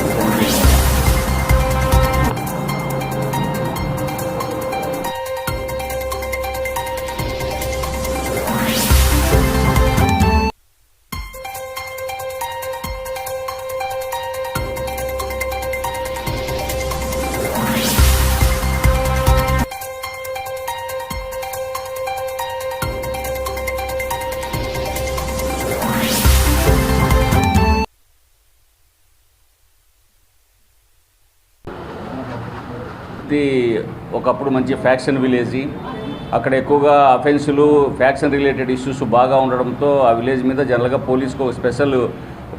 Corner. శక్తి ఒకప్పుడు మంచి faction village అక్కడ ఎక్కువగా అఫెన్సులు ఫ్యాక్షన్ రిలేటెడ్ ఇష్యూస్ బాగా ఉండడంతో ఆ విలేజ్ మీద జనరల్గా పోలీస్కి ఒక స్పెషల్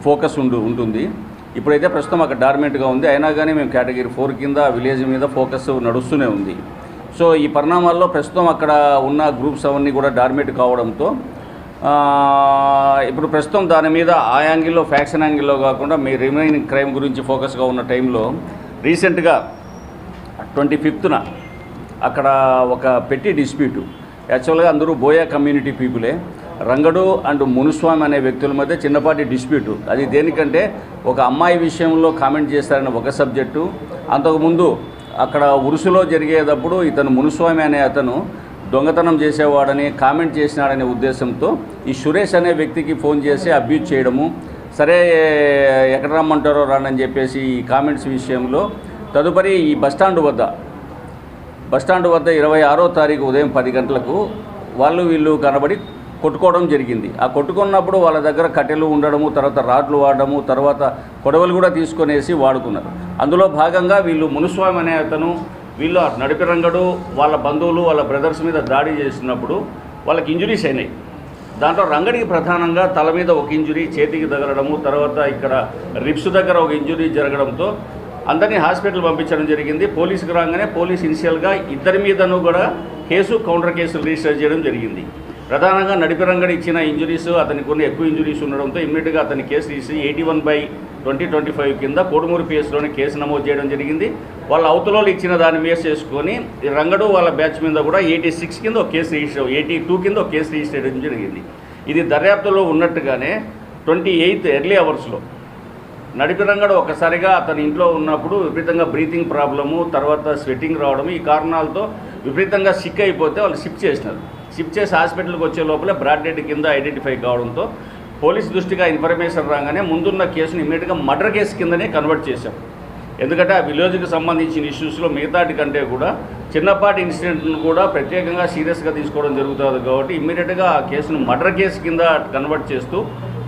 ఫోకస్ ఉండు ఉంటుంది. ఇప్పుడైతే ప్రస్తుతం అక్కడ డార్మెంట్గా ఉంది. అయినా కానీ మేము కేటగిరీ ఫోర్ కింద విలేజ్ మీద ఫోకస్ నడుస్తూనే ఉంది. సో ఈ పరిణామాల్లో ప్రస్తుతం అక్కడ ఉన్న గ్రూప్స్ అవన్నీ కూడా డార్మేట్ కావడంతో ఇప్పుడు ప్రస్తుతం దాని మీద ఆ యాంగిల్లో ఫ్యాక్షన్ యాంగిల్లో కాకుండా మీ రిమైనింగ్ క్రైమ్ గురించి ఫోకస్గా ఉన్న టైంలో రీసెంట్గా ట్వంటీ ఫిఫ్త్న అక్కడ ఒక పెట్టి డిస్ప్యూటు. యాక్చువల్గా అందరూ బోయా కమ్యూనిటీ పీపులే. రంగడు అండ్ మునుస్వామి అనే వ్యక్తుల మధ్య చిన్నపాటి డిస్ప్యూటు. అది దేనికంటే ఒక అమ్మాయి విషయంలో కామెంట్ చేశారని ఒక సబ్జెక్టు. అంతకుముందు అక్కడ ఉరుసులో జరిగేటప్పుడు ఇతను మునుస్వామి అనే అతను దొంగతనం చేసేవాడని కామెంట్ చేసినాడనే ఉద్దేశంతో ఈ సురేష్ అనే వ్యక్తికి ఫోన్ చేసి అబ్యూజ్ చేయడము. సరే ఎక్కడ రమ్మంటారో రానని చెప్పేసి ఈ కామెంట్స్ విషయంలో తదుపరి ఈ బస్టాండ్ వద్ద. బస్టాండ్ వద్ద ఇరవై ఆరో తారీఖు ఉదయం పది గంటలకు వాళ్ళు వీళ్ళు కనబడి కొట్టుకోవడం జరిగింది. ఆ కొట్టుకున్నప్పుడు వాళ్ళ దగ్గర కట్టెలు ఉండడము తర్వాత రాడ్లు వాడడము తర్వాత కొడవలు కూడా తీసుకొనేసి వాడుకున్నారు. అందులో భాగంగా వీళ్ళు మునుస్వామి అనే అతను వీళ్ళు నడిపి రంగడు వాళ్ళ బంధువులు వాళ్ళ బ్రదర్స్ మీద దాడి చేసినప్పుడు వాళ్ళకి ఇంజురీస్ అయినాయి. దాంట్లో రంగడికి ప్రధానంగా తల మీద ఒక ఇంజురీ చేతికి తగలడము తర్వాత ఇక్కడ రిప్స్ దగ్గర ఒక ఇంజురీ జరగడంతో అందరినీ హాస్పిటల్ పంపించడం జరిగింది. పోలీసుకు రాగానే పోలీస్ ఇనిషియల్గా ఇద్దరి మీదను కూడా కేసు కౌంటర్ కేసులు రిజిస్టర్ చేయడం జరిగింది. ప్రధానంగా నడిపి రంగడి ఇచ్చిన ఇంజురీస్ అతనికి కొన్ని ఎక్కువ ఇంజురీస్ ఉండడంతో ఇమ్మీడియట్గా అతని కేసు తీసి eighty one by twenty twenty five కింద కోడుమూరు పిఎస్లోని కేసు నమోదు చేయడం జరిగింది. వాళ్ళ అవతలలో ఇచ్చిన దాన్ని మీద చేసుకొని రంగడు వాళ్ళ బ్యాచ్ మీద కూడా ఎయిటీ సిక్స్ కింద ఒక కేసు రిజిస్టర్ ఎయిటీ టూ కింద ఒక కేసు రిజిస్టర్ చేయడం జరిగింది. ఇది దర్యాప్తులో ఉన్నట్టుగానే ట్వంటీ ఎయిత్ ఎర్లీ అవర్స్లో నడిపి రంగడు ఒకసారిగా అతని ఇంట్లో ఉన్నప్పుడు విపరీతంగా బ్రీతింగ్ ప్రాబ్లము తర్వాత స్వెట్టింగ్ రావడం ఈ కారణాలతో విపరీతంగా సిక్ అయిపోతే వాళ్ళు షిఫ్ట్ చేసినారు. షిఫ్ట్ చేసి హాస్పిటల్కి వచ్చే లోపలే బ్రాడ్ డెడ్ కింద ఐడెంటిఫై కావడంతో పోలీస్ దృష్టిగా ఇన్ఫర్మేషన్ రాగానే ముందున్న కేసుని ఇమీడియట్గా మర్డర్ కేసు కిందనే కన్వర్ట్ చేశాం. ఎందుకంటే ఆ విలేజ్కి సంబంధించిన ఇష్యూస్లో మిగతాటి కంటే కూడా చిన్నపాటి ఇన్సిడెంట్ను కూడా ప్రత్యేకంగా సీరియస్గా తీసుకోవడం జరుగుతుంది కాబట్టి ఇమ్మీడియట్గా ఆ కేసును మర్డర్ కేసు కింద కన్వర్ట్ చేస్తూ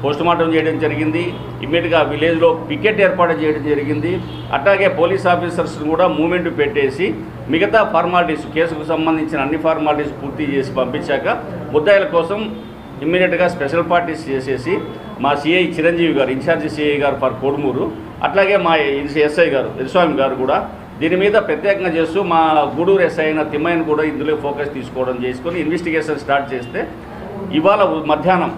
పోస్టుమార్టం చేయడం జరిగింది. ఇమ్మీడియట్గా విలేజ్లో పికెట్ ఏర్పాటు చేయడం జరిగింది. అట్లాగే పోలీస్ ఆఫీసర్స్ని కూడా మూమెంట్ పెట్టేసి మిగతా ఫార్మాలిటీస్ కేసుకు సంబంధించిన అన్ని ఫార్మాలిటీస్ పూర్తి చేసి పంపించాక ముద్దాయిల కోసం ఇమ్మీడియట్గా స్పెషల్ పార్టీస్ చేసేసి మా CI Chiranjeevi garu incharge CI garu for Kodumuru అట్లాగే మా ఎస్ఐ గారు యశ్వామి గారు కూడా దీని మీద ప్రత్యేకంగా చేస్తూ మా గూడూరు ఎస్ఐ అయిన తిమ్మయ్యను కూడా ఇందులో ఫోకస్ తీసుకోవడం చేసుకొని ఇన్వెస్టిగేషన్ స్టార్ట్ చేస్తే ఇవాళ మధ్యాహ్నం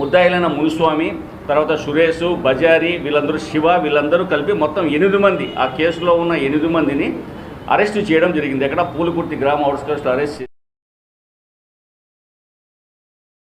ముద్దాయిలైన మునుస్వామి తర్వాత సురేష్ బజారి వీళ్ళందరూ శివ వీళ్ళందరూ కలిపి మొత్తం ఎనిమిది మంది ఆ కేసులో ఉన్న ఎనిమిది మందిని అరెస్ట్ చేయడం జరిగింది. ఎక్కడ పూలకుర్తి గ్రామ అవుట్స్కర్స్లో అరెస్ట్